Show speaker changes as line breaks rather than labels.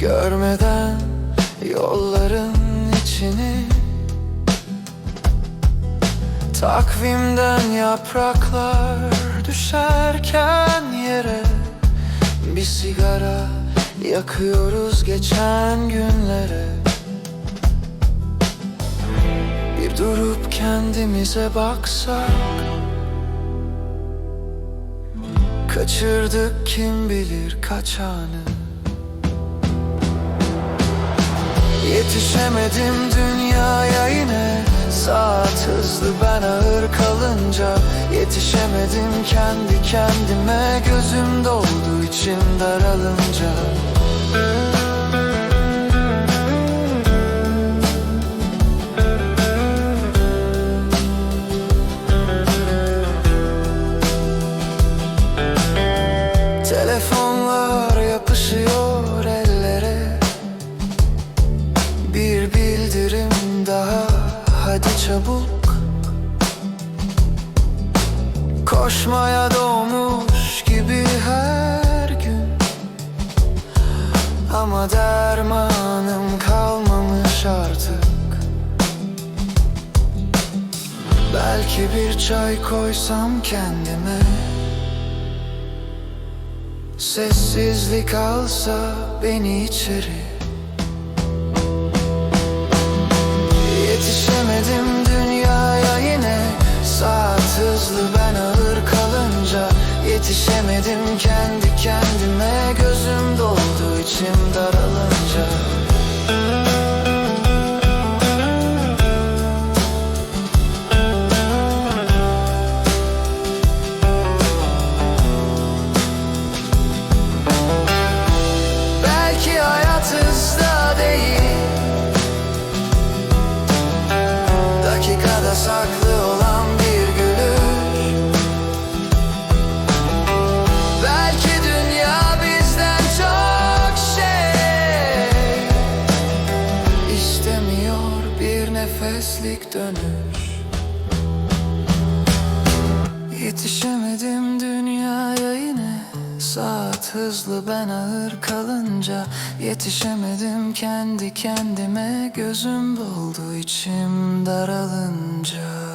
Görmeden yolların içini Takvimden yapraklar düşerken yere Bir sigara yakıyoruz geçen günlere. Bir durup kendimize baksak Kaçırdık kim bilir kaç anı Yetişemedim dünyaya yine. Saat hızlı ben ağır kalınca Yetişemedim. Kendi kendime Gözüm doldu içim daralınca çabuk. Koşmaya doğmuş gibi her gün. Ama dermanım kalmamış artık. Belki bir çay koysam kendime. Sessizlik alsa beni içeri. Yetişemedim İstemiyor bir nefeslik dönüş. Yetişemedim dünyaya yine. Saat hızlı ben ağır kalınca Yetişemedim. Kendi kendime Gözüm doldu içim daralınca